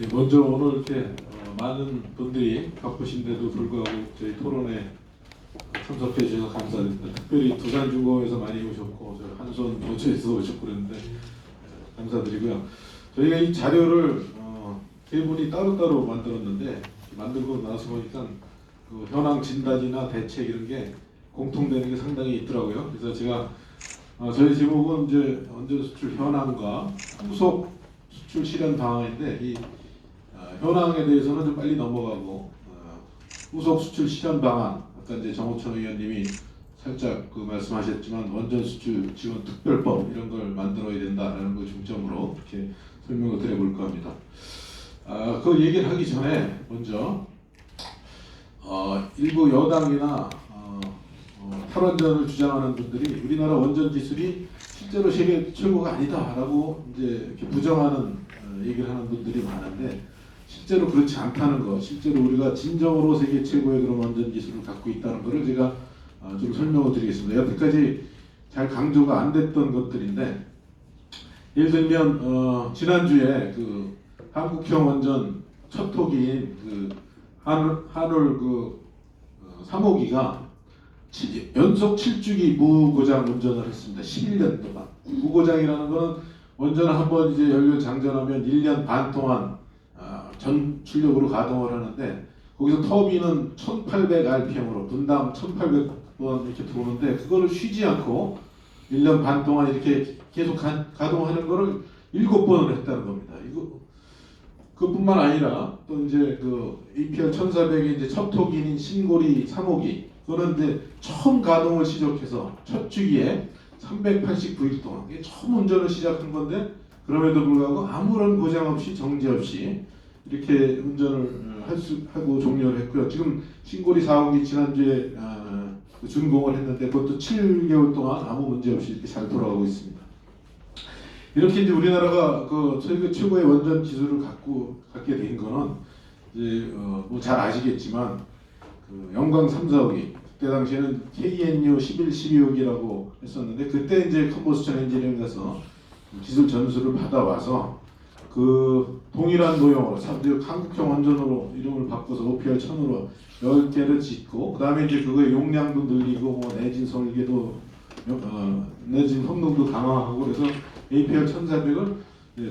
네, 먼저 오늘 이렇게 어, 많은 분들이 바쁘신데도 불구하고 저희 토론에 참석해 주셔서 감사드립니다. 특별히 두산중공에서 많이 오셨고 저 한손 도처에서 오셨고 그랬는데 어, 감사드리고요. 저희가 이 자료를 어, 세 분이 따로따로 만들었는데 만들고 나서 보니까 그 현황 진단이나 대책 이런 게 공통되는 게 상당히 있더라고요. 그래서 제가 어, 저희 제목은 이제 언제 수출 현황과 후속 수출 실현 방안인데 이 어, 현황에 대해서는 좀 빨리 넘어가고 어, 후속 수출 실현 방안 아까 이제 정호천 의원님이 살짝 그 말씀하셨지만 원전 수출 지원 특별법 이런 걸 만들어야 된다라는 걸 중점으로 이렇게 설명을 드려볼까 합니다. 아, 그 얘기를 하기 전에 먼저 어, 일부 여당이나 어, 어, 탈원전을 주장하는 분들이 우리나라 원전 기술이 실제로 세계 최고가 아니다라고 이제 부정하는 어, 얘기를 하는 분들이 많은데 실제로 그렇지 않다는 거, 실제로 우리가 진정으로 세계 최고의 그런 원전 기술을 갖고 있다는 것을 제가 어, 좀 설명을 드리겠습니다. 여태까지 잘 강조가 안 됐던 것들인데 예를 들면 어, 지난주에 그 한국형 원전 첫 호기인 그 한울, 한울 그 어, 3호기가 연속 7주기 무고장 운전을 했습니다. 11년 동안. 무고장이라는 거는 원전을 한번 이제 연료 장전하면 1년 반 동안 아, 전 출력으로 가동을 하는데 거기서 터빈은 1800rpm으로 분당 1800번 이렇게 들어오는데 그거를 쉬지 않고 1년 반 동안 이렇게 계속 가, 가동하는 거를 7번을 했다는 겁니다. 이거 그뿐만 아니라 또 이제 그 APR 1400의 이제 첫 호기인 신고리 3호기 그거는 이제 처음 가동을 시작해서 첫 주기에 389일 동안 이게 처음 운전을 시작한 건데 그럼에도 불구하고 아무런 고장 없이 정지 없이 이렇게 운전을 할 수 하고 종료를 했고요. 지금 신고리 4호기 지난주에 아, 그 준공을 했는데 그것도 7개월 동안 아무 문제 없이 이렇게 잘 돌아가고 있습니다. 이렇게 이제 우리나라가 그 세계 최고의 원전 기술을 갖고 갖게 된 거는 이제 어, 뭐잘 아시겠지만 그 영광 3, 4호기 그때 당시에는 KNU 11, 12호기라고 했었는데 그때 이제 컨버스천 엔지니어링 가서 기술 전수를 받아와서 그 동일한 노형으로 참- 그 한국형 원전으로 이름을 바꿔서 OPR 1000으로 10개를 짓고 그 다음에 이제 그거의 용량도 늘리고 뭐 내진 설계도 어, 내진 성능도 강화하고 그래서 APR 1400을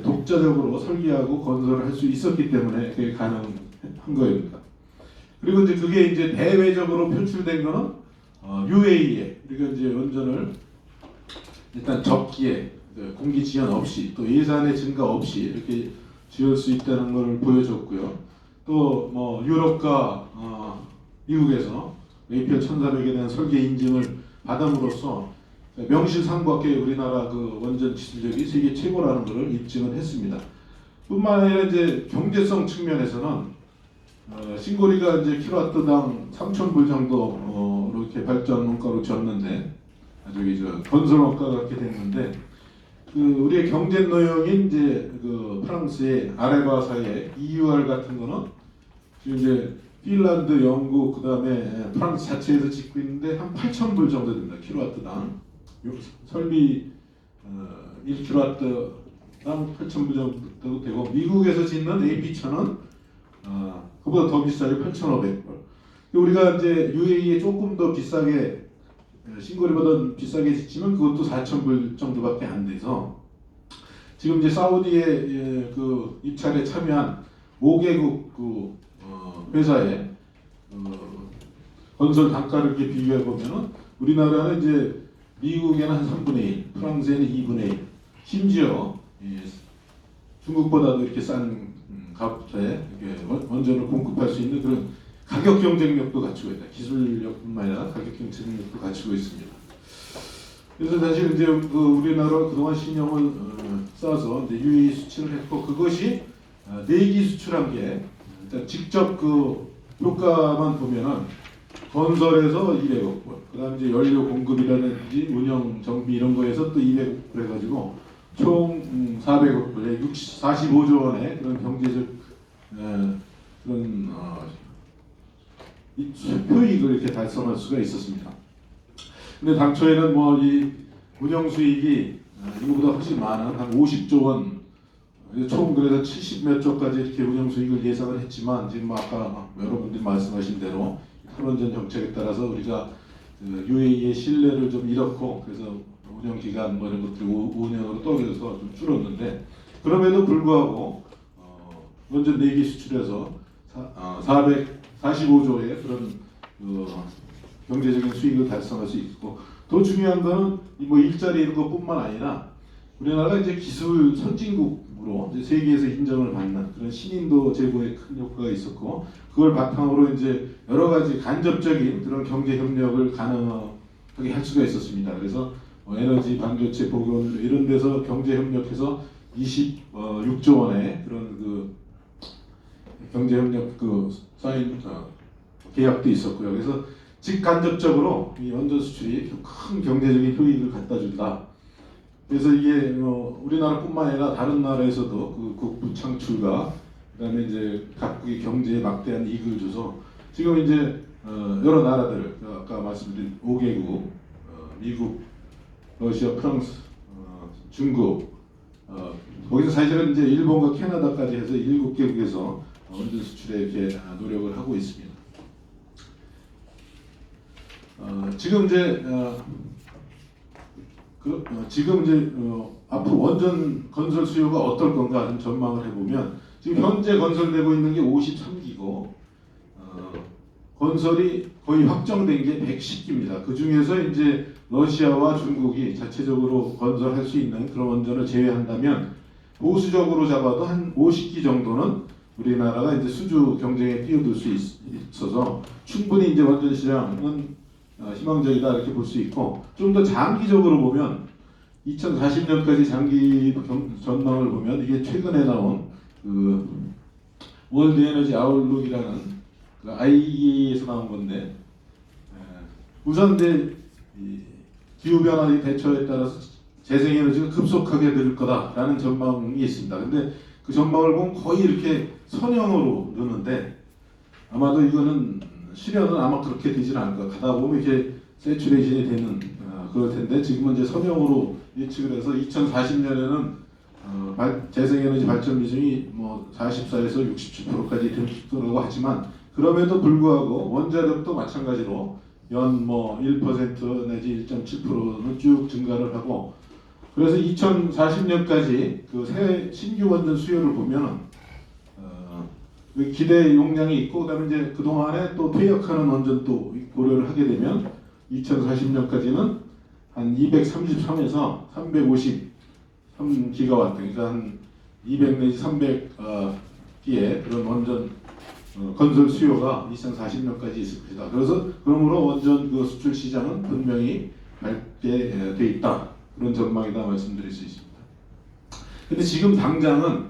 독자적으로 설계하고 건설을 할 수 있었기 때문에 그게 가능한 거입니다. 그리고 이제 그게 이제 대외적으로 표출된 거는 어, UAE에 그러니까 이제 원전을 일단 적기에 그 공기 지연 없이 또 예산의 증가 없이 이렇게 지을 수 있다는 것을 보여줬고요. 또 뭐 유럽과 어, 미국에서 APL 1400에 대한 설계 인증을 받음으로써 명실상부하게 우리나라 그 원전 기술력이 세계 최고라는 것을 입증을 했습니다. 뿐만 아니라 이제 경제성 측면에서는 어, 신고리가 이제 킬로와트당 3,000불 정도 어, 이렇게 발전 원가로 졌는데 아, 저기 저 건설 원가가 그렇게 됐는데 그 우리의 경제 노역인 이제 그 프랑스의 아레바사의 EUR 같은 거는 지금 이제 핀란드, 영국 그 다음에 프랑스 자체에서 짓고 있는데 한 8,000불 정도 됩니다. 킬로와트당 요- 설비 어, 1킬로와트당 8,000불 정도 되고 미국에서 짓는 AP1000은 어, 그보다 더 비싸게 8,500불. 우리가 이제 UAE에 조금 더 비싸게 어, 신고리보다 비싸게 짓지만 그것도 4,000불 정도밖에 안 돼서 지금 이제 사우디의 예, 그 입찰에 참여한 5개국 그 어, 회사의 어, 건설 단가를 비교해 보면은 우리나라는 이제 미국에는 한 3분의 1, 프랑스에는 2분의 1, 심지어 예, 중국보다도 이렇게 싼 음, 값에 원전을 공급할 수 있는 그런 가격 경쟁력도 갖추고 있다. 기술력뿐만 아니라 가격 경쟁력도 갖추고 있습니다. 그래서 사실 이제 그 우리나라 그동안 신용을 어, 쌓아서 이제 유의 수출을 했고 그것이 어, 내기 수출한 게 일단 직접 그 효과만 보면은 건설에서 200억 불, 그다음 이제 연료 공급이라든지 운영 정비 이런 거에서 또 200억 불 해가지고 총 음, 400억 불에 60, 45조 원의 그런 경제적 에, 그런 어, 이 효익을 이렇게 달성할 수가 있었습니다. 근데 당초에는 뭐 이 운영 수익이 어, 이거보다 훨씬 많은 한 50조 원 총 그래서 70몇 조까지 이렇게 운영 수익을 예상을 했지만 지금 아까 여러분들이 말씀하신 대로 탈원전 정책에 따라서 우리가 그 UAE의 신뢰를 좀 잃었고 그래서 운영 기간 뭐 이런 것들이 5년으로 떨어져서 좀 줄었는데 그럼에도 불구하고 어, 원전 4기 수출해서 사, 445조의 그런 그 경제적인 수익을 달성할 수 있고 더 중요한 거는 이뭐 일자리 이런 것뿐만 아니라 우리나라가 이제 기술 선진국으로 이제 세계에서 인정을 받는 그런 신인도 제고에 큰 효과가 있었고 그걸 바탕으로 이제 여러 가지 간접적인 그런 경제 협력을 가능하게 할 수가 있었습니다. 그래서 뭐 에너지 반도체 보건 이런 데서 경제 협력해서 26조 원의 그런 그 경제 협력 그 사인 어, 계약도 있었고요. 그래서 직간접적으로 이 원전 수출이 큰 경제적인 효익을 갖다 준다. 그래서 이게 뭐 우리나라뿐만 아니라 다른 나라에서도 그 국부 창출과 그다음에 이제 각국의 경제에 막대한 이익을 줘서 지금 이제 어, 여러 나라들 아까 말씀드린 5개국 어, 미국, 러시아, 프랑스, 어, 중국 어, 거기서 사실은 이제 일본과 캐나다까지 해서 7개국에서 원전 수출에 이렇게 아, 노력을 하고 있습니다. 어, 지금 이제 어, 그, 어, 지금 이제 어, 앞으로 원전 건설 수요가 어떨 건가 좀 전망을 해보면 지금 현재 건설되고 있는 게 53기고 어, 건설이 거의 확정된 게 110기입니다. 그 중에서 이제 러시아와 중국이 자체적으로 건설할 수 있는 그런 원전을 제외한다면 보수적으로 잡아도 한 50기 정도는 우리나라가 이제 수주 경쟁에 뛰어들 수 있, 있어서 충분히 이제 원전 시장은 어, 희망적이다 이렇게 볼 수 있고 좀 더 장기적으로 보면 2040년까지 장기 경- 전망을 보면 이게 최근에 나온 그 월드 에너지 아웃룩이라는 그 IEA에서 나온 건데 에, 우선 이제 이 기후 변화의 대처에 따라서 재생 에너지가 급속하게 늘 거다라는 전망이 있습니다. 근데 그 전망을 보면 거의 이렇게 선형으로 느는데 아마도 이거는 실현은 아마 그렇게 되지는 않을 거야. 가다 보면 이게 세츄레이션이 되는 어, 그럴 텐데 지금은 이제 선형으로 예측을 해서 2040년에는 어, 발- 재생에너지 발전 비중이 뭐 44에서 67%까지 될 거라고 하지만 그럼에도 불구하고 원자력도 마찬가지로 연 뭐 1% 내지 1.7%는 쭉 증가를 하고 그래서 2040년까지 그 새 신규 원전 수요를 보면은 어, 그 기대 용량이 있고 그다음에 이제 그 동안에 또 퇴역하는 원전도 고려를 하게 되면 2040년까지는 한 233에서 350 기가와트 그러니까 한 200 내지 300 어, 기의 그런 원전 어, 건설 수요가 2040년까지 있을 것이다. 그래서 그러므로 원전 그 수출 시장은 분명히 밝게 에, 돼 있다. 그런 전망이다 말씀드릴 수 있습니다. 근데 지금 당장은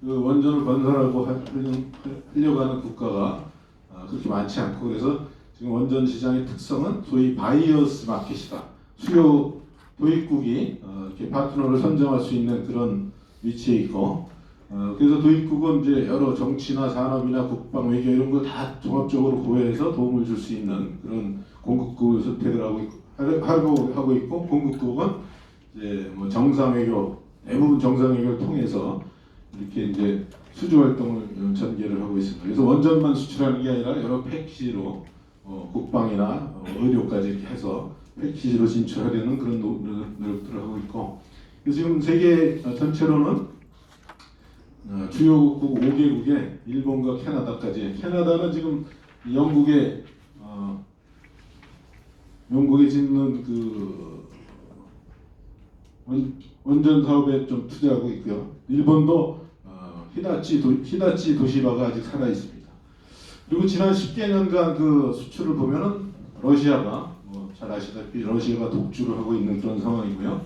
그 원전을 건설하고 하려고 하는 국가가 어, 그렇게 많지 않고 그래서 지금 원전 시장의 특성은 소위 바이어스 마켓이다. 수요 도입국이 어, 이렇게 파트너를 선정할 수 있는 그런 위치에 있고 어, 그래서 도입국은 이제 여러 정치나 산업이나 국방 외교 이런 걸 다 종합적으로 고려해서 도움을 줄 수 있는 그런 공급국을 선택을 하고 있고 하고 있고 공급국은 이제 뭐 정상 외교 대부분 정상 외교를 통해서 이렇게 이제 수주 활동을 전개를 하고 있습니다. 그래서 원전만 수출하는 게 아니라 여러 패키지로 어, 국방이나 어, 의료까지 이렇게 해서 패키지로 진출하려는 그런 노- 노- 노력들을 하고 있고 그래서 지금 세계 전체로는 어, 주요국 5개국에 일본과 캐나다까지 캐나다는 지금 영국에 어, 영국에 짓는 그 원, 원전 사업에 좀 투자하고 있고요. 일본도 어, 히다치 도, 히다치 도시바가 아직 살아 있습니다. 그리고 지난 10개년간 그 수출을 보면은 러시아가 뭐 잘 아시다시피 러시아가 독주를 하고 있는 그런 상황이고요.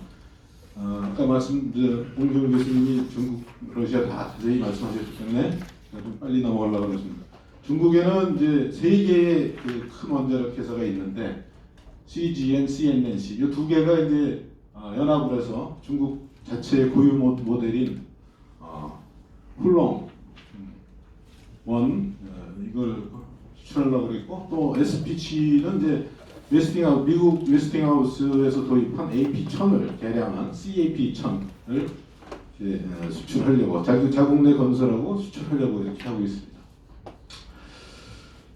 어, 아까 말씀드린 홍준 교수님이 중국, 러시아 다 자세히 말씀하셨기 때문에 좀 빨리 넘어가려고 하겠습니다. 중국에는 이제 세 개의 그 큰 원자력 회사가 있는데 CGN, CNNC 이 두 개가 이제 어, 연합을 해서 중국 자체의 고유 모- 모델인 어, 훌렁 음, 원 어, 이걸 수출하려고 그랬고 또 SPC는 이제 웨스팅하우스 미국 웨스팅하우스에서 도입한 AP 1000을 개량한 CAP 1000을 이제 어, 수출하려고 자국 자국 내 건설하고 수출하려고 이렇게 하고 있습니다.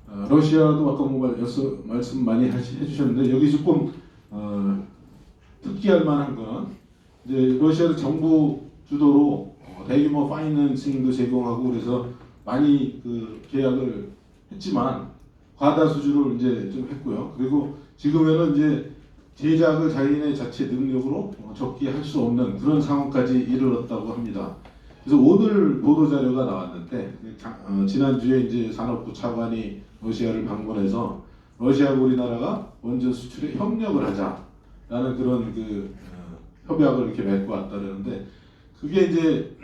어, 러시아도 아까 뭐 말씀 많이 해주셨는데 여기 조금 어, 특기할 만한 건 이제 러시아도 정부 주도로 어, 대규모 파이낸싱도 제공하고 그래서 많이 그 계약을 했지만 과다 수주를 이제 좀 했고요. 그리고 지금에는 이제 제작을 자기네 자체 능력으로 어, 적게 할 수 없는 그런 상황까지 이르렀다고 합니다. 그래서 오늘 보도 자료가 나왔는데 자- 어, 지난주에 이제 산업부 차관이 러시아를 방문해서 러시아하고 우리나라가 원전 수출에 협력을 하자 라는 그런 그 어, 협약을 이렇게 맺고 왔다는데 그게 이제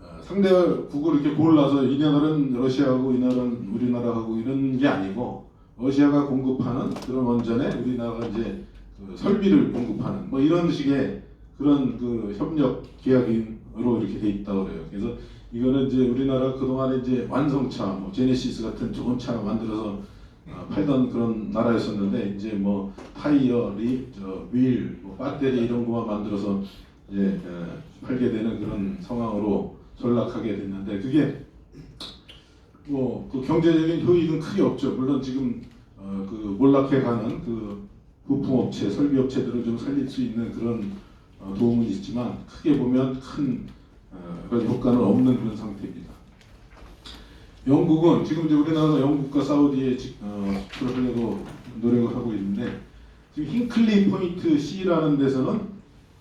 어, 상대국을 이렇게 골라서 이 나라는 러시아하고 이 나라는 우리나라하고 이런 게 아니고 러시아가 공급하는 그런 원전에 우리나라가 이제 그 설비를 공급하는 뭐 이런 식의 그런 그 협력 계약으로 이렇게 돼 있다고 그래요. 그래서 이거는 이제 우리나라 그동안에 이제 완성차, 뭐 제네시스 같은 좋은 차 만들어서 어, 팔던 그런 나라였었는데 이제 뭐 타이어, 리, 저, 휠, 뭐 배터리 이런 거만 만들어서 이제 어, 팔게 되는 그런 상황으로 전락하게 됐는데 그게 뭐 그 경제적인 효익은 크게 없죠. 물론 지금 어, 그 몰락해가는 그 부품업체, 설비업체들을 좀 살릴 수 있는 그런 어, 도움은 있지만 크게 보면 큰 어, 효과는 없는 그런 상태입니다. 영국은 지금 이제 우리나라가 영국과 사우디에 지- 어, 수출하려고 노력을 하고 있는데 지금 힌클리 포인트 C라는 데서는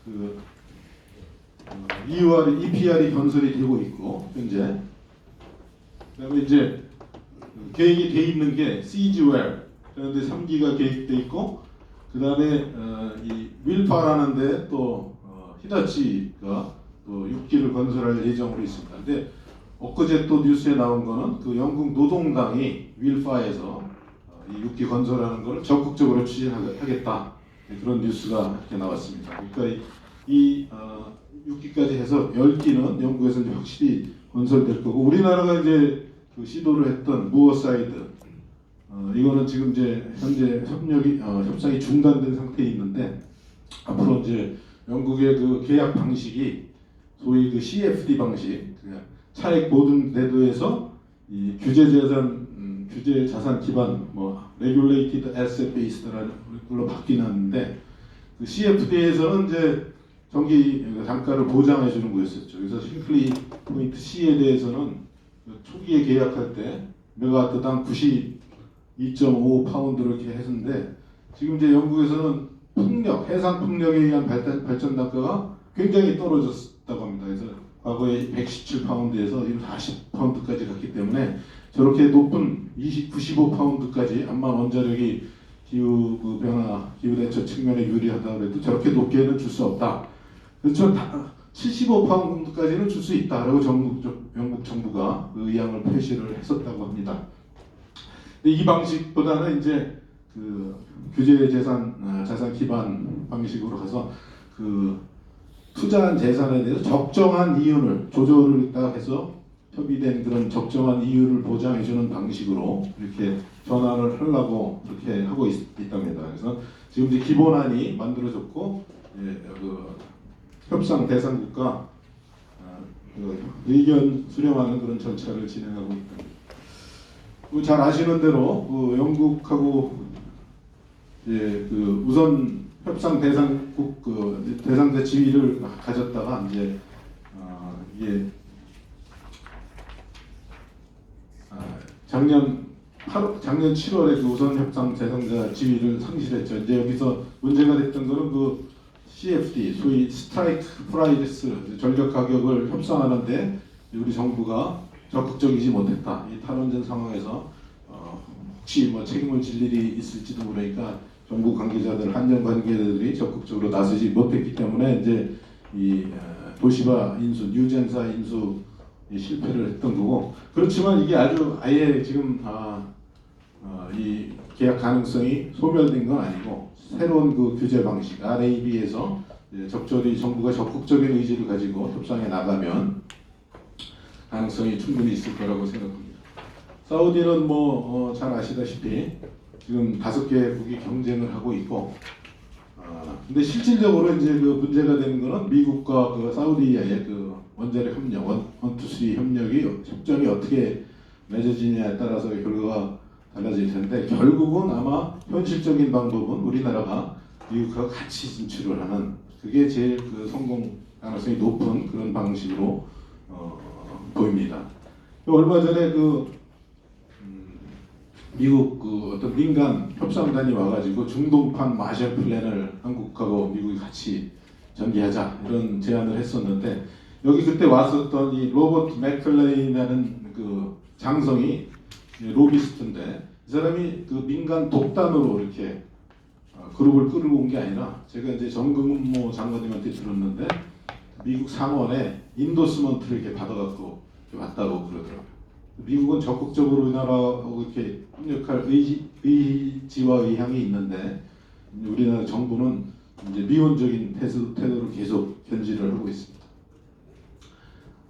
그 어, EUR, EPR이 건설이 되고 있고 현재 그다음에 이제 그 계획이 돼 있는 게 시즈웰 그런데 3기가 계획돼 있고 그 다음에 어, 이 윌파라는 데 또 어, 히다치가 또 6기를 건설할 예정으로 있습니다. 근데 엊그제 또 뉴스에 나온 거는 그 영국 노동당이 윌파에서 어, 이 6기 건설하는 걸 적극적으로 추진하겠다 네, 그런 뉴스가 이렇게 나왔습니다. 그러니까 이, 이 어, 6기까지 해서 10기는 영국에서 이제 확실히 건설될 거고 우리나라가 이제 그 시도를 했던 무어사이드 어, 이거는 지금 이제 현재 협력이 어, 협상이 중단된 상태에 있는데 앞으로 이제 영국의 그 계약 방식이 소위 그 CFD 방식 그냥 차액 보증 제도에서 이 규제 자산 음, 규제 자산 기반 뭐 regulated asset based라는 바뀌는데 그 CFD에서는 이제 전기 단가를 보장해 주는 거였었죠. 그래서 싱클리 포인트 C에 대해서는 그 초기에 계약할 때 메가와트당 92.5 파운드를 이렇게 했는데 지금 이제 영국에서는 풍력, 해상 풍력에 의한 발전, 발전 단가가 굉장히 떨어졌다고 합니다. 그래서 과거에 117 파운드에서 지금 40 파운드까지 갔기 때문에 저렇게 높은 20, 95 파운드까지 암만 원자력이 기후 그 변화, 기후 대처 측면에 유리하다 그래도 저렇게 높게는 줄 수 없다. 그렇죠. 75 파운드까지는 줄 수 있다라고 정부, 영국 정부가 그 의향을 표시를 했었다고 합니다. 이 방식보다는 이제 그 규제 재산 아, 자산 기반 방식으로 가서 그 투자한 재산에 대해서 적정한 이윤을 조절을 딱 해서 협의된 그런 적정한 이윤을 보장해주는 방식으로 이렇게 전환을 하려고 그렇게 하고 있, 있답니다. 그래서 지금 이제 기본안이 만들어졌고 예, 그 협상 대상국과 아, 그 의견 수렴하는 그런 절차를 진행하고 있답니다. 그잘 아시는 대로 그 영국하고 예, 그 우선 협상 대상국 그 대상자 지위를 가졌다가 이제 어, 이게 아, 작년 8월, 작년 7월에 그 우선 협상 대상자 지위를 상실했죠. 이제 여기서 문제가 됐던 거는 그 CFD, 소위 스트라이크 프라이스 전력 가격을 협상하는데 우리 정부가 적극적이지 못했다. 이 탈원전 상황에서 어, 혹시 뭐 책임을 질 일이 있을지도 모르니까 정부 관계자들, 한전 관계자들이 적극적으로 나서지 못했기 때문에 이제 이 어, 도시바 인수, 뉴젠사 인수 이 실패를 했던 거고 그렇지만 이게 아주 아예 지금 아, 어, 이 계약 가능성이 소멸된 건 아니고 새로운 그 규제 방식 RAB에서 적절히 정부가 적극적인 의지를 가지고 협상에 나가면 가능성이 충분히 있을 거라고 생각합니다. 사우디는 뭐 잘 아시다시피 지금 다섯 개국이 경쟁을 하고 있고 어, 근데 실질적으로 이제 그 문제가 되는 거는 미국과 그 사우디의 그 원자력 협력, 원, 원투쓰리 협력이 협정이 어떻게 맺어지냐에 따라서 결과가 달라질 텐데 결국은 아마 현실적인 방법은 우리나라가 미국과 같이 진출을 하는 그게 제일 그 성공 가능성이 높은 그런 방식으로 어, 보입니다. 얼마 전에 그 음, 미국 그 어떤 민간 협상단이 와가지고 중동판 마셜 플랜을 한국하고 미국이 같이 전개하자 이런 제안을 했었는데 여기 그때 왔었던 이 로버트 맥클레인이라는 그 장성이 로비스트인데 이 사람이 그 민간 독단으로 이렇게 어, 그룹을 끌고 온 게 아니라 제가 이제 정근모 장관님한테 들었는데 미국 상원에 인도스먼트를 이렇게 받아갖고 왔다고 그러더라고요. 미국은 적극적으로 우리나라하고 이렇게 협력할 의지, 의지와 의향이 있는데 우리나라 정부는 이제 미온적인 태도, 태도를 계속 견지를 하고 있습니다.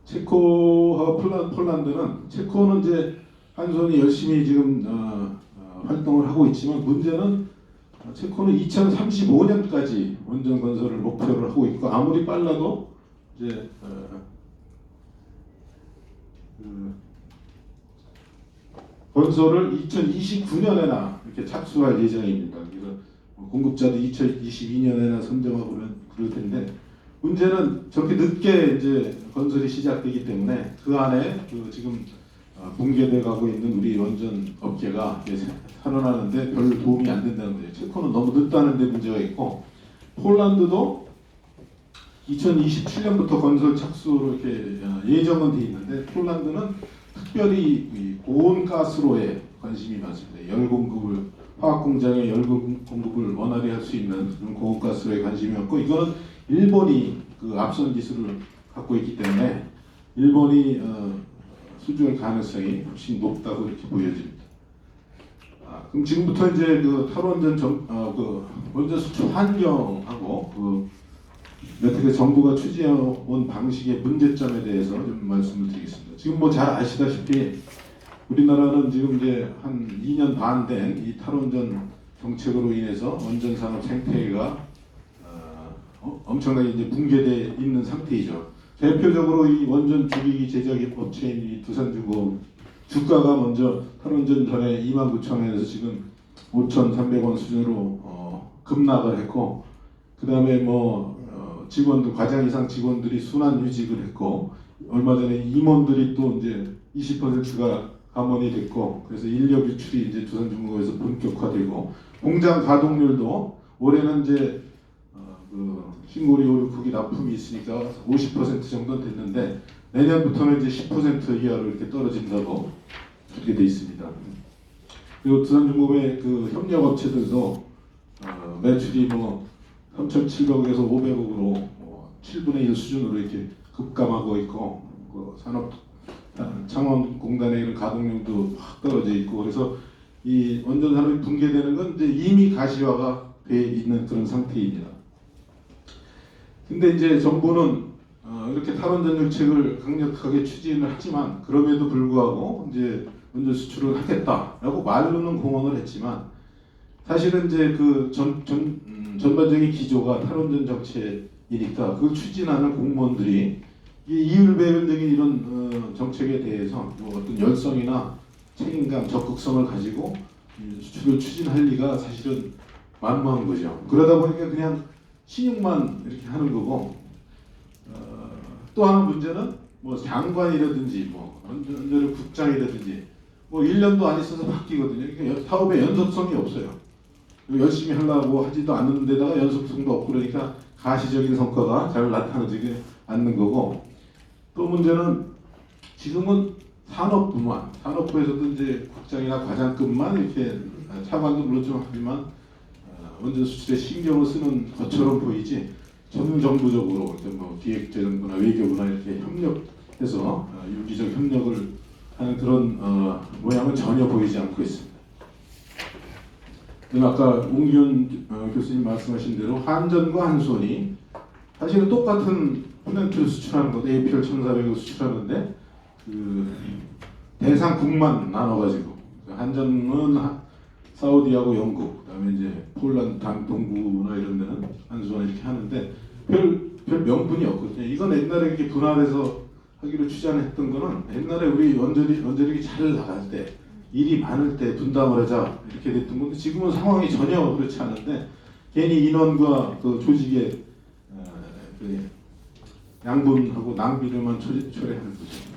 체코하고 폴란, 폴란드는 체코는 이제 한 손이 열심히 지금 어, 어, 활동을 하고 있지만 문제는 체코는 2035년까지 원전 건설을 목표를 하고 있고 아무리 빨라도 이제 어, 그 건설을 2029년에나 이렇게 착수할 예정입니다. 그래서 뭐 공급자도 2022년에나 선정하고 그런- 그럴 텐데 문제는 저렇게 늦게 이제 건설이 시작되기 때문에 그 안에 그 지금 어, 붕괴돼 가고 있는 우리 원전 업계가 살아나는데 별 도움이 안 된다는 거예요. 체코는 너무 늦다는 데 문제가 있고 폴란드도 2027년부터 건설 착수로 이렇게 어, 예정은 돼 있는데 폴란드는 특별히 이 고온 가스로에 관심이 많습니다. 열 공급을 화학 공장의 열 공- 공급을 원활히 할 수 있는 고온 가스로에 관심이 많고 이거는 일본이 그 앞선 기술을 갖고 있기 때문에 일본이 어, 수주할 가능성이 훨씬 높다고 이렇게 보여집니다. 아, 그럼 지금부터 이제 그 탈원전 정, 어, 그 원전 수출 환경하고 그 여태까지 정부가 추진해온 방식의 문제점에 대해서 좀 말씀을 드리겠습니다. 지금 뭐 잘 아시다시피 우리나라는 지금 이제 한 2년 반 된 이 탈원전 정책으로 인해서 원전 산업 생태계가 어, 어, 엄청나게 이제 붕괴돼 있는 상태이죠. 대표적으로 이 원전 주기기 제작 업체인 이 두산중공 주가가 먼저 탈원전 전에 2만 9천 원에서 지금 5,300원 수준으로 어, 급락을 했고 그 다음에 뭐 어, 직원들 과장 이상 직원들이 순환 휴직을 했고 얼마 전에 임원들이 또 이제 20%가 감원이 됐고 그래서 인력 유출이 이제 두산중공에서 본격화되고 공장 가동률도 올해는 이제 어, 그 신고리 오류크기 납품이 있으니까 50% 정도 됐는데 내년부터는 이제 10% 이하로 이렇게 떨어진다고 그렇게 돼 있습니다. 그리고 두산중공의 그 협력 업체들도 어, 매출이 뭐 3,700억에서 500억으로 뭐 7분의 1 수준으로 이렇게 급감하고 있고 그 산업 창원공단의 이런 가동률도 확 떨어져 있고 그래서 이 원전 산업이 붕괴되는 건 이제 이미 가시화가 돼 있는 그런 상태입니다. 근데 이제 정부는 어, 이렇게 탈원전 정책을 강력하게 추진을 하지만 그럼에도 불구하고 이제 원전 수출을 하겠다라고 말로는 공언을 했지만 사실은 이제 그 전, 전, 음, 전반적인 기조가 탈원전 정책이니까 그걸 추진하는 공무원들이 이 이율배반적인 이런 어, 정책에 대해서 뭐 어떤 열성이나 책임감, 적극성을 가지고 이 수출을 추진할 리가 사실은 만무한 거죠. 그러다 보니까 그냥 신용만 이렇게 하는 거고 어, 또 하나 문제는 뭐 장관이라든지 뭐 원전을 국장이라든지 뭐 1년도 안 있어서 바뀌거든요. 그러니까 연- 사업의 연속성이 없어요. 그리고 열심히 하려고 하지도 않는 데다가 연속성도 없고 그러니까 가시적인 성과가 잘 나타나지 않는 거고 또 문제는 지금은 산업부만 산업부에서도 이제 국장이나 과장급만 이렇게 차관도 물론 좀 하지만 어, 원전 수출에 신경을 쓰는 것처럼 보이지 전 정부적으로 어떤 뭐 기획재정부나 외교부나 이렇게 협력해서 어, 유기적 협력을 하는 그런 어, 모양은 전혀 보이지 않고 있습니다. 아까 웅기훈 어, 교수님 말씀하신 대로 한전과 한수원이 사실은 똑같은 플랜트를 수출하는 것, APL 1,400을 수출하는데 그 대상국만 나눠가지고 한전은 하- 사우디하고 영국, 그다음에 이제 폴란드 당 동구나 이런 데는 한수원 이렇게 하는데 별, 별 명분이 없거든요. 이건 옛날에 이렇게 분할해서 하기로 추진했던 거는 옛날에 우리 원전이 원전이 잘 나갈 때 일이 많을 때 분담을 하자 이렇게 됐던 건데 지금은 상황이 전혀 그렇지 않은데 괜히 인원과 그 조직의 어, 그 양분하고 낭비를만 처리하는 거죠.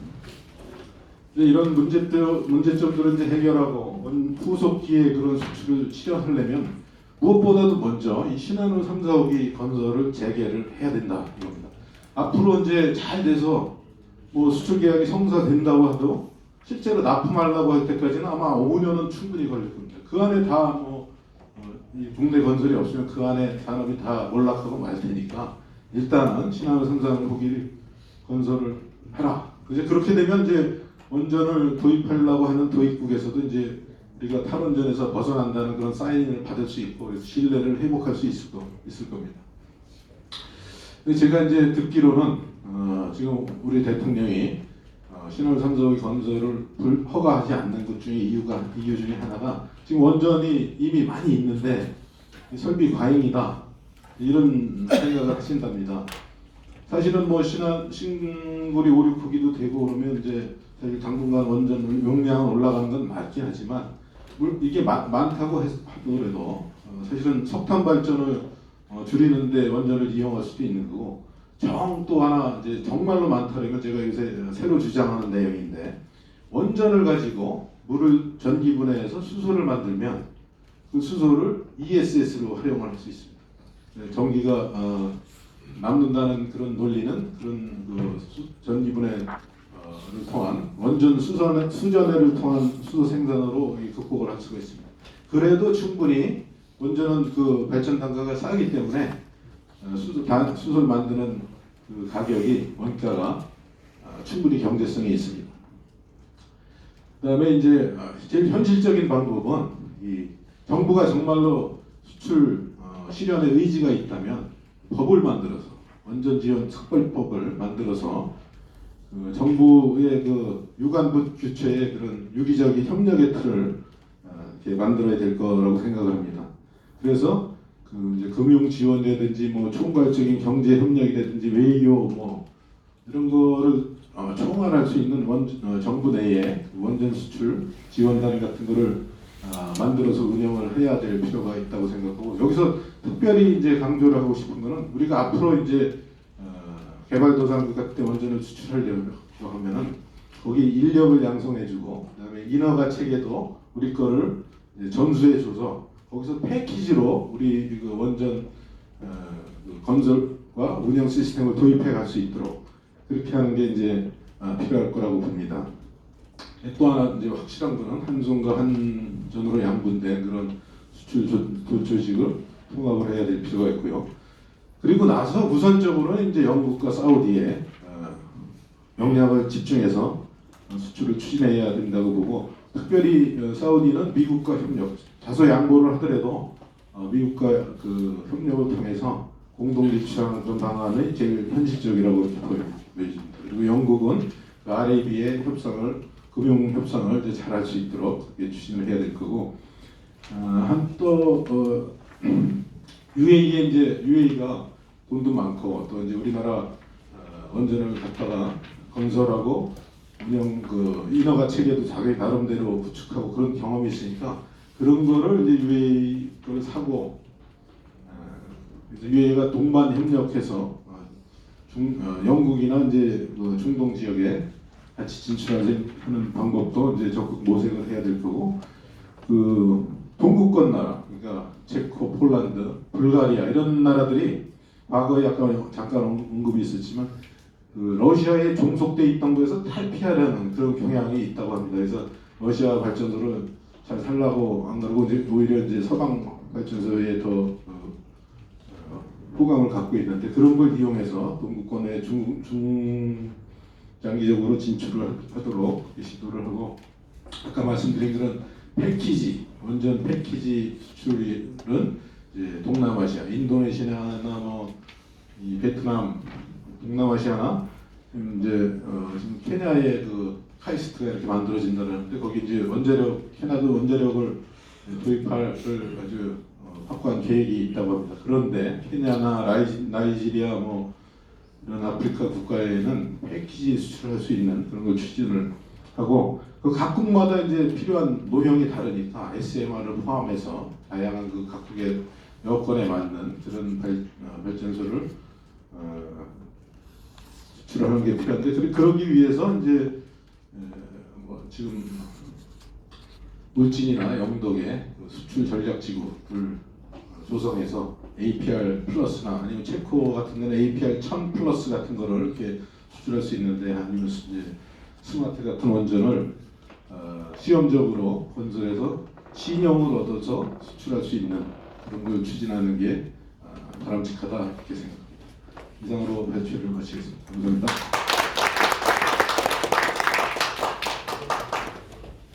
이런 문제들, 문제점들을 이제 해결하고 원- 후속기에 그런 수출을 실현하려면 무엇보다도 먼저 이 신한우 3, 4호기 건설을 재개를 해야 된다 이겁니다. 앞으로 이제 잘 돼서 뭐 수출 계약이 성사된다고 해도 실제로 납품하려고 할 때까지는 아마 5년은 충분히 걸릴 겁니다. 그 안에 다뭐 이 국내 건설이 없으면 그 안에 산업이 다 몰락하고 말 테니까 일단은 신한우 3, 4호기 건설을 해라. 이제 그렇게 되면 이제 원전을 도입하려고 하는 도입국에서도 이제 우리가 탈원전에서 벗어난다는 그런 사인을 받을 수 있고 그래서 신뢰를 회복할 수 있을, 거, 있을 겁니다. 제가 이제 듣기로는 어, 지금 우리 대통령이 어, 신월 3호기 건설을 불, 허가하지 않는 것 중에 이유가 이유 중에 하나가 지금 원전이 이미 많이 있는데 설비 과잉이다 이런 생각을 하신답니다. 사실은 뭐 신안 신구리 5, 6호기도 되고 그러면 이제 사실 당분간 원전 용량은 올라가는 건 맞긴 하지만 물 이게 마- 많다고 했- 하더라도 어, 사실은 석탄 발전을 어, 줄이는데 원전을 이용할 수도 있는 거고 정 또 하나 이제 정말로 많다는 건 제가 요새 새로 주장하는 내용인데 원전을 가지고 물을 전기 분해해서 수소를 만들면 그 수소를 ESS로 활용을 할 수 있습니다. 네, 전기가 어, 남는다는 그런 논리는 그런 그 수- 전기 분해를 통한 원전 수선 수전해를 통한 수소 생산으로 이 극복을 할 수가 있습니다. 그래도 충분히 원전은 그 발전 단가가 싸기 때문에 어, 수소 단, 수소를 만드는 그 가격이 원가가 어, 충분히 경제성이 있습니다. 그다음에 이제 어, 제일 현실적인 방법은 이 정부가 정말로 수출 어, 실현의 의지가 있다면 법을 만들어서 원전 지원 특별법을 만들어서 그 정부의 그 유관부 규체의 그런 유기적인 협력의 틀을 어, 이렇게 만들어야 될 거라고 생각을 합니다. 그래서 그 이제 금융 지원이라든지 뭐 총괄적인 경제 협력이라든지 외교 뭐 이런 거를 어, 총괄할 수 있는 원, 어, 정부 내에 원전 수출 지원단 같은 거를 아, 만들어서 운영을 해야 될 필요가 있다고 생각하고 여기서 특별히 이제 강조를 하고 싶은 거는 우리가 앞으로 이제 어, 개발도상국 같은 데 원전을 수출하려고 하면은 거기 인력을 양성해주고 그다음에 인허가 체계도 우리 거를 전수해줘서 거기서 패키지로 우리 그 원전 어, 그 건설과 운영 시스템을 도입해 갈 수 있도록 그렇게 하는 게 이제 아, 필요할 거라고 봅니다. 또 하나 이제 확실한 거는 한송과 한전으로 양분된 그런 수출 조직을 통합을 해야 될 필요가 있고요. 그리고 나서 우선적으로는 이제 영국과 사우디에 어, 역량을 집중해서 어, 수출을 추진해야 된다고 보고 특별히 어, 사우디는 미국과 협력 다소 양보를 하더라도 어, 미국과 그 협력을 통해서 공동 리치하는 그런 방안이 제일 현실적이라고 보여집니다. 그리고 영국은 그 RAB의 협상을 금융 협상을 이제 잘할 수 있도록 추진을 해야 될 거고 어, 한또 어, UAE 에 이제 UAE가 돈도 많고 또 이제 우리나라 어, 원전을 갖다가 건설하고 운영 그 인허가 체계도 자기 나름대로 구축하고 그런 경험이 있으니까 그런 거를 이제 걸 사고 어, 그래서 UAE가 동반 협력해서 어, 중 어, 영국이나 이제 그 중동 지역에 같이 진출하는 방법도 이제 적극 모색을 해야 될 거고 그 동구권 나라 그러니까 체코, 폴란드, 불가리아 이런 나라들이 과거에 약간 잠깐 언- 언급이 있었지만 그 러시아에 종속돼 있던 거에서 탈피하려는 그런 경향이 있다고 합니다. 그래서 러시아 발전소를 잘 살라고 안 그러고 이제 오히려 이제 서방 발전소에 더 어, 어, 호감을 갖고 있는데 그런 걸 이용해서 동구권에 중, 중 장기적으로 진출을 하도록 시도를 하고 아까 말씀드린 그런 패키지 원전 패키지 수출은 이제 동남아시아 인도네시아나 뭐이 베트남 동남아시아나 이제 어, 지금 케냐의 그 카이스트가 이렇게 만들어진다는데 거기 이제 원자력 캐나다 원자력을 도입할 아주 어, 확고한 계획이 있다고 합니다. 그런데 케냐나 라이지, 나이지리아 뭐 이런 아프리카 국가에는 패키지 수출할 수 있는 그런 걸 추진을 하고 그 각 국마다 이제 필요한 모형이 다르니까 SMR을 포함해서 다양한 그 각국의 여건에 맞는 그런 발, 어, 발전소를 어, 수출하는 게 필요한데 그러- 그러기 위해서 이제 에, 뭐 지금 울진이나 영덕에 그 수출 전략 지구를 조성해서 APR 플러스나 아니면 체코 같은 데는 APR 1000 플러스 같은 거를 이렇게 수출할 수 있는데 아니면 스- 이제 스마트 같은 원전을 어, 시험적으로 건설해서 신형을 얻어서 수출할 수 있는 그런 걸 추진하는 게 어, 바람직하다 이렇게 생각합니다. 이상으로 발표를 마치겠습니다. 감사합니다.